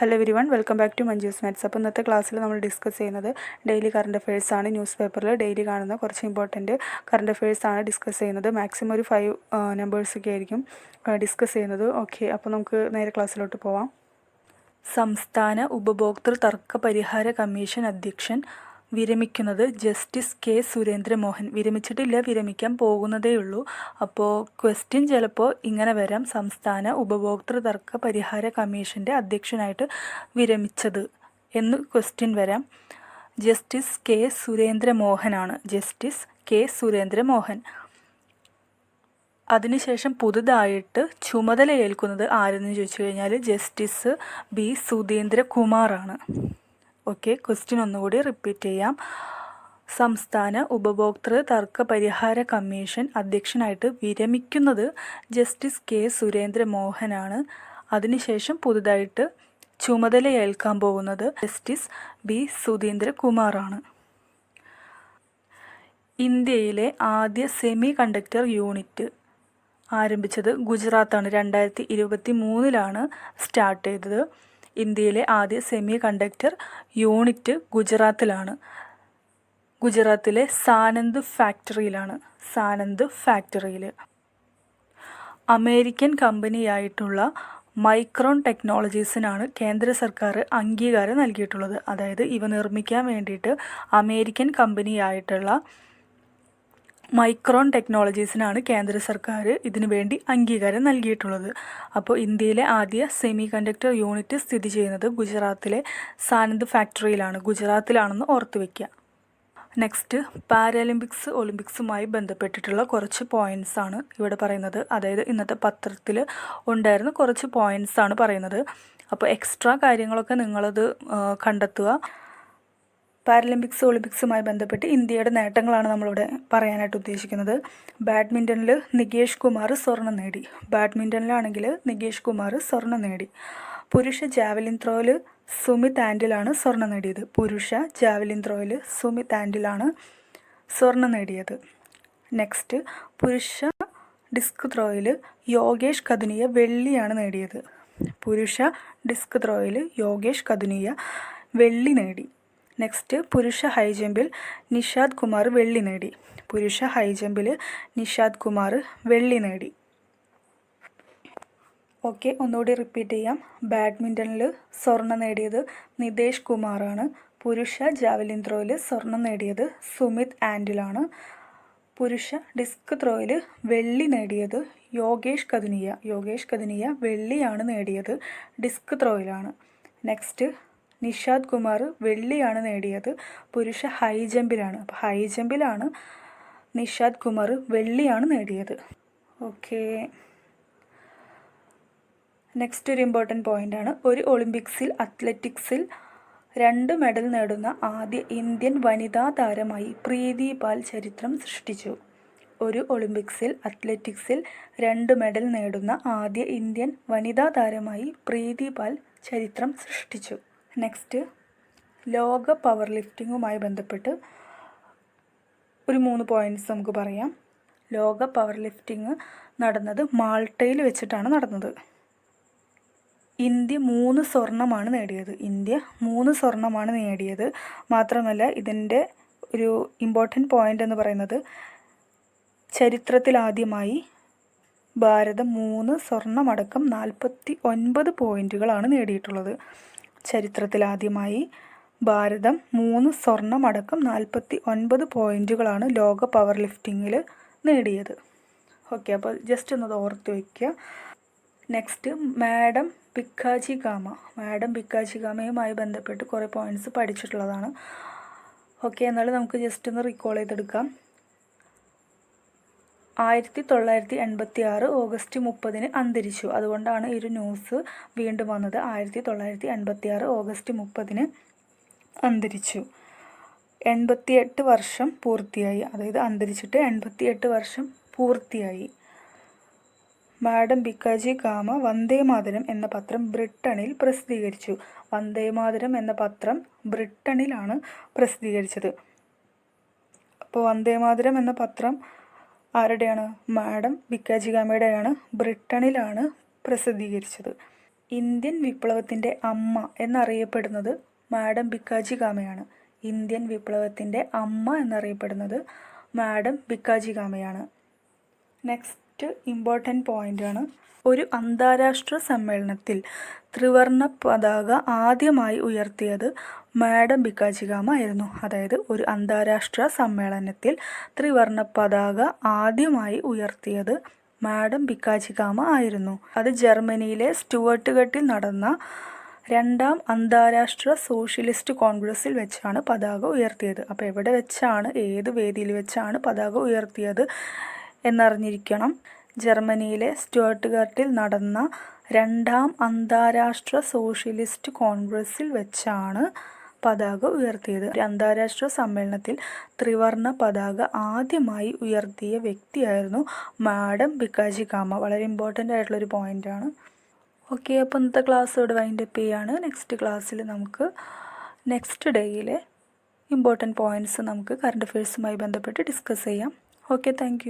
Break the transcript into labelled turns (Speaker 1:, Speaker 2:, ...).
Speaker 1: Hello everyone welcome back to Manju's maths അപ്പോൾ ഇന്നത്തെ ക്ലാസ്സിൽ നമ്മൾ ഡിസ്കസ് ചെയ്യുന്നത് ഡെയിലി കറണ്ട് അഫയേഴ്സ് ആണ് ന്യൂസ് പേപ്പറിൽ ഡെയിലി കാണുന്ന കുറച്ച് ഇമ്പോർട്ടന്റ് കറണ്ട് അഫയേഴ്സ് ആണ് ഡിസ്കസ് ചെയ്യുന്നത്. മാക്സിമം ഒരു ഫൈവ് നമ്പേഴ്സൊക്കെ ആയിരിക്കും ഡിസ്കസ് ചെയ്യുന്നത്. ഓക്കെ അപ്പോൾ നമുക്ക് നേരെ ക്ലാസ്സിലോട്ട് പോവാം. സംസ്ഥാന ഉപഭോക്തൃ തർക്ക പരിഹാര കമ്മീഷൻ അധ്യക്ഷൻ വിരമിക്കുന്നത് ജസ്റ്റിസ് കെ സുരേന്ദ്രമോഹൻ. വിരമിച്ചിട്ടില്ല വിരമിക്കാൻ പോകുന്നതേയുള്ളൂ. അപ്പോൾ ക്വസ്റ്റ്യൻ ചിലപ്പോൾ ഇങ്ങനെ വരാം. സംസ്ഥാന ഉപഭോക്തൃ തർക്ക പരിഹാര കമ്മീഷന്റെ അധ്യക്ഷനായിട്ട് വിരമിച്ചത് എന്ന് ക്വസ്റ്റ്യൻ വരാം. Justice K സുരേന്ദ്രമോഹനാണ്. Justice K Surendramohan. അതിനുശേഷം പുതുതായിട്ട് ചുമതല ഏൽക്കുന്നത് ആരെന്ന് ചോദിച്ചു കഴിഞ്ഞാൽ ജസ്റ്റിസ് ബി സുധീന്ദ്രകുമാറാണ്. ഓക്കെ ക്വസ്റ്റ്യൻ ഒന്നുകൂടി റിപ്പീറ്റ് ചെയ്യാം. സംസ്ഥാന ഉപഭോക്തൃ തർക്ക പരിഹാര കമ്മീഷൻ അധ്യക്ഷനായിട്ട് വിരമിക്കുന്നത് ജസ്റ്റിസ് കെ സുരേന്ദ്ര മോഹനാണ് അതിനുശേഷം പുതുതായിട്ട് ചുമതലയേൽക്കാൻ പോകുന്നത് ജസ്റ്റിസ് ബി സുധീന്ദ്രകുമാറാണ്. ഇന്ത്യയിലെ ആദ്യ സെമി കണ്ടക്ടർ യൂണിറ്റ് ആരംഭിച്ചത് ഗുജറാത്താണ്. രണ്ടായിരത്തി ഇരുപത്തി മൂന്നിലാണ് സ്റ്റാർട്ട് ചെയ്തത്. ഇന്ത്യയിലെ ആദ്യ സെമി കണ്ടക്ടർ യൂണിറ്റ് ഗുജറാത്തിലാണ്. ഗുജറാത്തിലെ സാനന്ദ് ഫാക്ടറിയിലാണ് സാനന്ദ് ഫാക്ടറിയിൽ അമേരിക്കൻ കമ്പനിയായിട്ടുള്ള മൈക്രോൺ ടെക്നോളജീസിനാണ് കേന്ദ്ര സർക്കാർ അംഗീകാരം നൽകിയിട്ടുള്ളത്. അതായത് ഇവ നിർമ്മിക്കാൻ വേണ്ടിയിട്ട് അമേരിക്കൻ കമ്പനിയായിട്ടുള്ള മൈക്രോൺ ടെക്നോളജീസിനാണ് കേന്ദ്ര സർക്കാർ ഇതിനു വേണ്ടി അംഗീകാരം നൽകിയിട്ടുള്ളത്. അപ്പോൾ ഇന്ത്യയിലെ ആദ്യ സെമി കണ്ടക്ടർ യൂണിറ്റ് സ്ഥിതി ചെയ്യുന്നത് ഗുജറാത്തിലെ സാനന്ദ് ഫാക്ടറിയിലാണ്. ഗുജറാത്തിലാണെന്ന് ഓർത്തു വയ്ക്കുക നെക്സ്റ്റ് പാരാലിമ്പിക്സ് ഒളിമ്പിക്സുമായി ബന്ധപ്പെട്ടിട്ടുള്ള കുറച്ച് പോയിന്റ്സ് ആണ് ഇവിടെ പറയുന്നത്. അതായത് ഇന്നത്തെ പത്രത്തിൽ ഉണ്ടായിരുന്ന കുറച്ച് പോയിന്റ്സ് ആണ് പറയുന്നത്. അപ്പോൾ എക്സ്ട്രാ കാര്യങ്ങളൊക്കെ നിങ്ങളത് കണ്ടെത്തുക. പാരലിമ്പിക്സ് ഒളിമ്പിക്സുമായി ബന്ധപ്പെട്ട് ഇന്ത്യയുടെ നേട്ടങ്ങളാണ് നമ്മളിവിടെ പറയാനായിട്ട് ഉദ്ദേശിക്കുന്നത്. ബാഡ്മിന്റണിൽ നികേഷ് കുമാർ സ്വർണം നേടി. ബാഡ്മിന്റണിലാണെങ്കിൽ നികേഷ് കുമാർ സ്വർണം നേടി. പുരുഷ ജാവലിൻ ത്രോയിൽ സുമിത് ആൻഡിലാണ് സ്വർണം നേടിയത്. പുരുഷ ജാവലിൻ ത്രോയിൽ സുമിത് ആൻഡിലാണ് സ്വർണം നേടിയത്. നെക്സ്റ്റ് പുരുഷ ഡിസ്ക് ത്രോയിൽ യോഗേഷ് കദുനിയ വെള്ളിയാണ് നേടിയത്. പുരുഷ ഡിസ്ക് ത്രോയിൽ യോഗേഷ് കദുനിയ വെള്ളി നേടി. നെക്സ്റ്റ് പുരുഷ ഹൈ ജമ്പിൽ നിഷാദ് കുമാർ വെള്ളി നേടി. പുരുഷ ഹൈ ജമ്പിൽ നിഷാദ് കുമാർ വെള്ളി നേടി. ഓക്കെ ഒന്നുകൂടി റിപ്പീറ്റ് ചെയ്യാം. ബാഡ്മിന്റണിൽ സ്വർണം നേടിയത് നിതേഷ് കുമാറാണ്. പുരുഷ ജാവലിൻ ത്രോയിൽ സ്വർണം നേടിയത് സുമിത് ആൻഡിലാണ് പുരുഷ ഡിസ്ക് ത്രോയിൽ വെള്ളി നേടിയത് യോഗേഷ് കദുനിയ യോഗേഷ് കദുനിയ വെള്ളിയാണ് നേടിയത് ഡിസ്ക് ത്രോയിലാണ് നെക്സ്റ്റ് നിഷാദ് കുമാർ വെള്ളിയാണ് നേടിയത്. പുരുഷ ഹൈ ജമ്പിലാണ് അപ്പോൾ ഹൈ ജമ്പിലാണ് നിഷാദ് കുമാർ വെള്ളിയാണ് നേടിയത്. ഓക്കെ. നെക്സ്റ്റ് ഒരു ഇമ്പോർട്ടന്റ് ആണ്. ഒരു ഒളിമ്പിക്സിൽ അത്ലറ്റിക്സിൽ രണ്ട് മെഡൽ നേടുന്ന ആദ്യ ഇന്ത്യൻ വനിതാ താരമായി പ്രീതി പാൽ ചരിത്രം സൃഷ്ടിച്ചു. ഒരു ഒളിമ്പിക്സിൽ അത്ലറ്റിക്സിൽ രണ്ട് മെഡൽ നേടുന്ന ആദ്യ ഇന്ത്യൻ വനിതാ താരമായി പ്രീതി പാൽ ചരിത്രം സൃഷ്ടിച്ചു. നെക്സ്റ്റ് ലോക പവർ ലിഫ്റ്റിങ്ങുമായി ബന്ധപ്പെട്ട് ഒരു മൂന്ന് പോയിന്റ്സ് നമുക്ക് പറയാം. ലോക പവർ ലിഫ്റ്റിംഗ് നടന്നത് മാൾട്ടയിൽ വെച്ചിട്ടാണ് നടന്നത്. ഇന്ത്യ മൂന്ന് സ്വർണമാണ് നേടിയത്. ഇന്ത്യ മൂന്ന് സ്വർണമാണ് നേടിയത്. മാത്രമല്ല ഇതിന്റെ ഒരു ഇമ്പോർട്ടന്റ് പോയിന്റ് എന്ന് പറയുന്നത് ചരിത്രത്തിലാദ്യമായി ഭാരതം മൂന്ന് സ്വർണമടക്കം നാൽപ്പത്തി ഒൻപത് പോയിന്റുകളാണ് നേടിയിട്ടുള്ളത്. ചരിത്രത്തിലാദ്യമായി ഭാരതം മൂന്ന് സ്വർണമടക്കം നാൽപ്പത്തി ഒൻപത് പോയിന്റുകളാണ് ലോക പവർ ലിഫ്റ്റിങ്ങിൽ നേടിയത്. ഓക്കെ അപ്പോൾ ജസ്റ്റ് ഒന്ന് ഓർത്ത് വയ്ക്കുക next madam Bhikaji Cama madam Bhikaji ഗാമയുമായി ബന്ധപ്പെട്ട് കുറേ പോയിന്റ്സ് പഠിച്ചിട്ടുള്ളതാണ്. ഓക്കെ എന്നാലും നമുക്ക് ജസ്റ്റ് ഒന്ന് റീകോൾ ചെയ്തെടുക്കാം. ആയിരത്തി തൊള്ളായിരത്തി എൺപത്തി ആറ് ഓഗസ്റ്റ് മുപ്പതിന് അന്തരിച്ചു. അതുകൊണ്ടാണ് ഈ ഒരു ന്യൂസ് വീണ്ടും വന്നത്. ആയിരത്തി തൊള്ളായിരത്തി എൺപത്തി ആറ് ഓഗസ്റ്റ് മുപ്പതിന് അന്തരിച്ചു. എൺപത്തിയെട്ട് വർഷം പൂർത്തിയായി. അതായത് അന്തരിച്ചിട്ട് എൺപത്തിയെട്ട് വർഷം പൂർത്തിയായി. മാഡം ബിക്കാജി കാമ വന്ദേമാതരം എന്ന പത്രം ബ്രിട്ടണിൽ പ്രസിദ്ധീകരിച്ചു. വന്ദേ വന്ദേമാതരം എന്ന പത്രം ബ്രിട്ടണിലാണ് പ്രസിദ്ധീകരിച്ചത്. അപ്പോൾ വന്ദേ വന്ദേമാതരം എന്ന പത്രം ആരുടെയാണ്? മാഡം ബിക്കാജി ഗാമയുടെയാണ് ബ്രിട്ടണിലാണ് പ്രസിദ്ധീകരിച്ചത്. ഇന്ത്യൻ വിപ്ലവത്തിന്റെ അമ്മ എന്നറിയപ്പെടുന്നത് മാഡം ബിക്കാജി ഗാമയാണ് ഇന്ത്യൻ വിപ്ലവത്തിന്റെ അമ്മ എന്നറിയപ്പെടുന്നത് മാഡം ബിക്കാജി ഗാമയാണ് നെക്സ്റ്റ് ഇമ്പോർട്ടന്റ് പോയിന്റാണ് ഒരു അന്താരാഷ്ട്ര സമ്മേളനത്തിൽ ത്രിവർണ പതാക ആദ്യമായി ഉയർത്തിയത് മാഡം ബിക്കാജികാമ ആയിരുന്നു അതായത് ഒരു അന്താരാഷ്ട്ര സമ്മേളനത്തിൽ ത്രിവർണ പതാക ആദ്യമായി ഉയർത്തിയത് മാഡം ബിക്കാജികാമ ആയിരുന്നു. അത് ജർമ്മനിയിലെ സ്റ്റുവർട്ടുഗട്ടിൽ നടന്ന രണ്ടാം അന്താരാഷ്ട്ര സോഷ്യലിസ്റ്റ് കോൺഗ്രസിൽ വെച്ചാണ് പതാക ഉയർത്തിയത്. അപ്പോൾ എവിടെ വെച്ചാണ് ഏത് വേദിയിൽ വെച്ചാണ് പതാക ഉയർത്തിയത് എന്നറിഞ്ഞിരിക്കണം. ജർമ്മനിയിലെ സ്റ്റുവർട്ടുഗട്ടിൽ നടന്ന രണ്ടാം അന്താരാഷ്ട്ര സോഷ്യലിസ്റ്റ് കോൺഗ്രസിൽ വെച്ചാണ് പതാക ഉയർത്തിയത്. അന്താരാഷ്ട്ര സമ്മേളനത്തിൽ ത്രിവർണ പതാക ആദ്യമായി ഉയർത്തിയ വ്യക്തിയായിരുന്നു മാഡം ബിക്കാജി കാമ. വളരെ ഇമ്പോർട്ടന്റ് ആയിട്ടുള്ളൊരു പോയിന്റാണ് ഓക്കെ അപ്പോൾ ഇന്നത്തെ ക്ലാസ് ഇവിടെ വൈൻഡ് അപ്പ് ചെയ്യാണ്. നെക്സ്റ്റ് ക്ലാസ്സിൽ നമുക്ക് നെക്സ്റ്റ് ഡേയിലെ ഇമ്പോർട്ടന്റ് പോയിന്റ്സ് നമുക്ക് കറണ്ട് അഫയേഴ്സുമായി ബന്ധപ്പെട്ട് ഡിസ്കസ് ചെയ്യാം. Okay thank